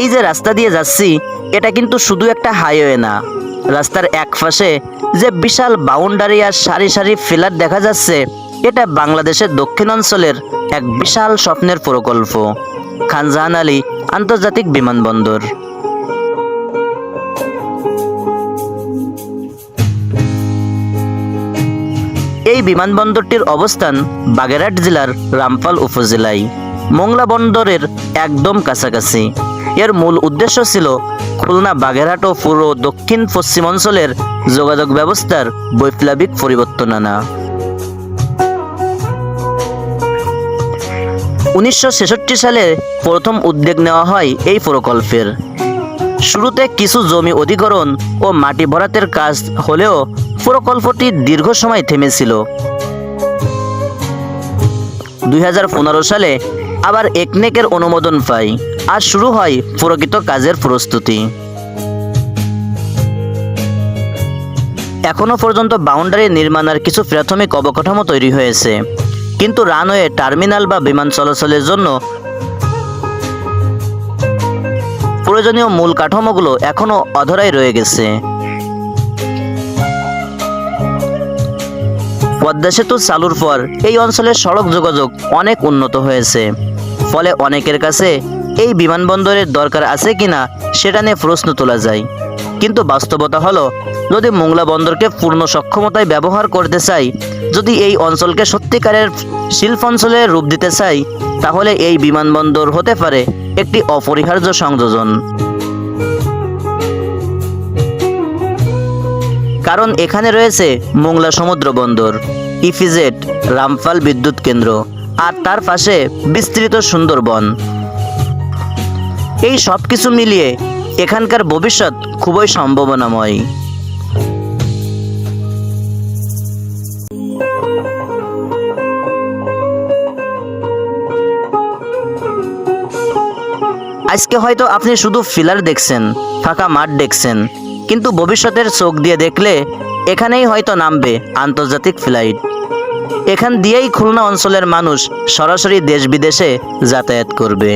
এই যে রাস্তা দিয়ে যাচ্ছি, এটা কিন্তু শুধু একটা হাইওয়ে না। রাস্তার এক পাশে যে বিশাল বাউন্ডারি আর সারি সারি ফিলার দেখা যাচ্ছে, এটা বাংলাদেশের দক্ষিণ অঞ্চলের এক বিশাল স্বপ্নের প্রকল্প খানজাহান আলী আন্তর্জাতিক বিমানবন্দর। এই বিমানবন্দরটির অবস্থান বাগেরহাট জেলার রামপাল উপজেলায়। মোংলা বন্দরের একদম কাছাকাছি। এর মূল উদ্দেশ্য ছিল খুলনা বাগেরহাট ও পুরো দক্ষিণ পশ্চিমাঞ্চলের যোগাযোগ ব্যবস্থার বৈপ্লবিক পরিবর্তন আনা। উনিশশো ছেষট্টি সালে প্রথম উদ্যোগ নেওয়া হয় এই প্রকল্পের। শুরুতে কিছু জমি অধিগ্রহণ ও মাটি ভরাতের কাজ হলেও প্রকল্পটি দীর্ঘ সময় থেমেছিল। দুই হাজার পনেরো সালে আবার একনেকের অনুমোদন পাই। আর শুরু হয় প্রকৃত কাজের প্রস্তুতি। এখনও পর্যন্ত বাউন্ডারি নির্মাণের কিছু প্রাথমিক অবকাঠামো তৈরি হয়েছে। কিন্তু রানওয়ে টার্মিনাল বা বিমান চলাচলের জন্য প্রয়োজনীয় মূল কাঠামোগুলো এখনও অধরাই রয়ে গেছে। পদ্মা সেতু চালুর পর এই অঞ্চলের সড়ক যোগাযোগ অনেক উন্নত হয়েছে। ফলে অনেকের কাছে এই বিমানবন্দরের দরকার আছে কিনা সেটা নিয়ে প্রশ্ন তোলা যায়। কিন্তু বাস্তবতা হলো, যদি মোংলা বন্দরকে পূর্ণ সক্ষমতায় ব্যবহার করতে চাই, যদি এই অঞ্চলকে সত্যিকারের শিল্প শিল্পাঞ্চলে রূপ দিতে চাই, তাহলে এই বিমানবন্দর হতে পারে একটি অপরিহার্য সংযোজন। কারণ এখানে রয়েছে মোংলা সমুদ্র বন্দর ইফিজেট রামপাল বিদ্যুৎ কেন্দ্র, আর তার পাশে বিস্তৃত সুন্দরবন। এই সব কিছু মিলিয়ে এখানকার ভবিষ্যৎ খুবই সম্ভাবনাময়। আজকে হয়তো আপনি শুধু ফিলার দেখছেন, ফাঁকা মাঠ দেখছেন কিন্তু ভবিষ্যতের চোখ দিয়ে দেখলে এখানেই হয়তো নামবে আন্তর্জাতিক ফ্লাইট। এখান দিয়েই খুলনা অঞ্চলের মানুষ সরাসরি দেশ বিদেশে যাতায়াত করবে।